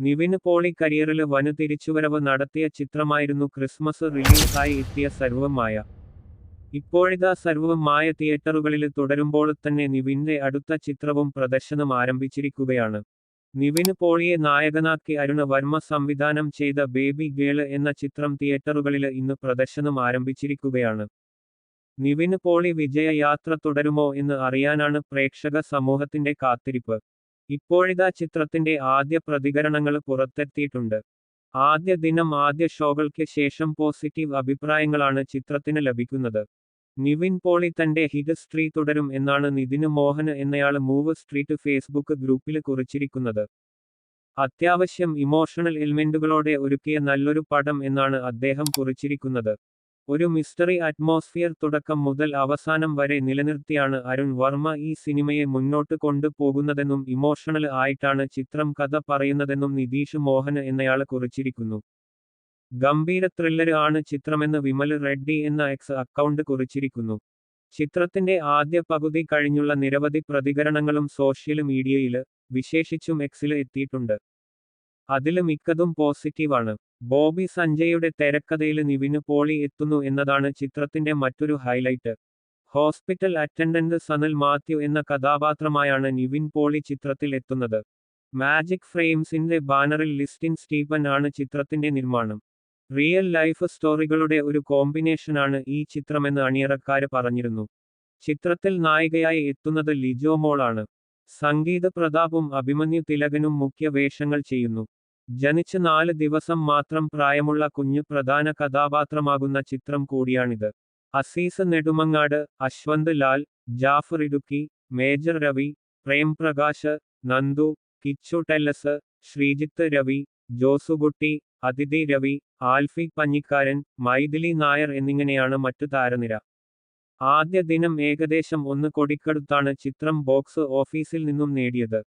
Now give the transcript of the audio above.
നിവിന് പോളി കരിയറിൽ വനു തിരിച്ചുവരവ് നടത്തിയ ചിത്രമായിരുന്നു ക്രിസ്മസ് റിലീസായി എത്തിയ സർവമായ മായ. ഇപ്പോഴിതാ സർവമായ തിയേറ്ററുകളിൽ തുടരുമ്പോൾ തന്നെ നിവിന്റെ അടുത്ത ചിത്രവും പ്രദർശനം ആരംഭിച്ചിരിക്കുകയാണ്. നിവിന് പോളിയെ നായകനാക്കി അരുണ വർമ്മ സംവിധാനം ചെയ്ത ബേബി ഗേൾ എന്ന ചിത്രം തിയേറ്ററുകളിൽ ഇന്ന് പ്രദർശനം ആരംഭിച്ചിരിക്കുകയാണ്. നിവിന് പോളി വിജയയാത്ര തുടരുമോ എന്ന് അറിയാനാണ് പ്രേക്ഷക സമൂഹത്തിന്റെ കാത്തിരിപ്പ്. ഇപ്പോഴിതാ ചിത്രത്തിന്റെ ആദ്യ പ്രതികരണങ്ങൾ പുറത്തെത്തിയിട്ടുണ്ട്. ആദ്യ ദിനം ആദ്യ ഷോകൾക്ക് ശേഷം പോസിറ്റീവ് അഭിപ്രായങ്ങളാണ് ചിത്രത്തിന് ലഭിക്കുന്നത്. നിവിൻ പോളി തന്റെ ഹിറ്റ് സ്ത്രീ തുടരും എന്നാണ് നിതിന് മോഹൻ എന്നയാൾ മൂവ് സ്ട്രീറ്റ് ഫേസ്ബുക്ക് ഗ്രൂപ്പിൽ കുറിച്ചിരിക്കുന്നത്. അത്യാവശ്യം ഇമോഷണൽ എലിമെന്റുകളോടെ ഒരുക്കിയ നല്ലൊരു പടം എന്നാണ് അദ്ദേഹം കുറിച്ചിരിക്കുന്നത്. ഒരു മിസ്റ്ററി അറ്റ്മോസ്ഫിയർ തുടക്കം മുതൽ അവസാനം വരെ നിലനിർത്തിയാണ് അരുൺ വർമ്മ ഈ സിനിമയെ മുന്നോട്ട് കൊണ്ടുപോകുന്നതെന്നും ഇമോഷണൽ ആയിട്ടാണ് ചിത്രം കഥ പറയുന്നതെന്നും നിതീഷ് മോഹൻ എന്നയാൾ കുറിച്ചിരിക്കുന്നു. ഗംഭീര ത്രില്ലർ ആണ് ചിത്രമെന്ന് വിമൽ റെഡ്ഡി എന്ന എക്സ് അക്കൗണ്ട് കുറിച്ചിരിക്കുന്നു. ചിത്രത്തിന്റെ ആദ്യ പകുതി കഴിഞ്ഞുള്ള നിരവധി പ്രതികരണങ്ങളും സോഷ്യൽ മീഡിയയിൽ വിശേഷിച്ചും എക്സിൽ എത്തിയിട്ടുണ്ട്. അതിൽ മിക്കതും പോസിറ്റീവാണ്. ബോബി സഞ്ജയുടെ തിരക്കഥയിൽ നിവിന് പോളി എത്തുന്നു എന്നതാണ് ചിത്രത്തിന്റെ മറ്റൊരു highlight. Hospital attendant Sanal Mathew എന്ന കഥാപാത്രമായാണ് നിവിൻ പോളി ചിത്രത്തിൽ എത്തുന്നത്. മാജിക് ഫ്രെയിംസിന്റെ ബാനറിൽ ലിസ്റ്റിൻ സ്റ്റീഫൻ ആണ് ചിത്രത്തിന്റെ നിർമ്മാണം. റിയൽ ലൈഫ് സ്റ്റോറികളുടെ ഒരു കോമ്പിനേഷനാണ് ഈ ചിത്രമെന്ന് അണിയറക്കാര് പറഞ്ഞിരുന്നു. ചിത്രത്തിൽ നായികയായി എത്തുന്നത് ലിജോ മോളാണ്. സംഗീത പ്രതാപും അഭിമന്യു തിലകനും മുഖ്യ വേഷങ്ങൾ ചെയ്യുന്നു. ജനിച്ച് നാല് ദിവസം മാത്രം പ്രായമുള്ള കുഞ്ഞ് പ്രധാന കഥാപാത്രമാകുന്ന ചിത്രം കൂടിയാണിത്. അസീസ് നെടുമങ്ങാട് അശ്വന്ത് ലാൽ ജാഫർ ഇടുക്കി മേജർ രവി പ്രേംപ്രകാശ് നന്ദു കിച്ചു ടെല്ലസ് ശ്രീജിത്ത് രവി ജോസുകുട്ടി അതിഥി രവി ആൽഫി പഞ്ഞിക്കാരൻ മൈഥിലി നായർ എന്നിങ്ങനെയാണ് മറ്റു താരനിര. ആദ്യ ദിനം ഏകദേശം ഒന്ന് കൊടിക്കടുത്താണ് ചിത്രം ബോക്സ് ഓഫീസിൽ നിന്നും നേടിയത്.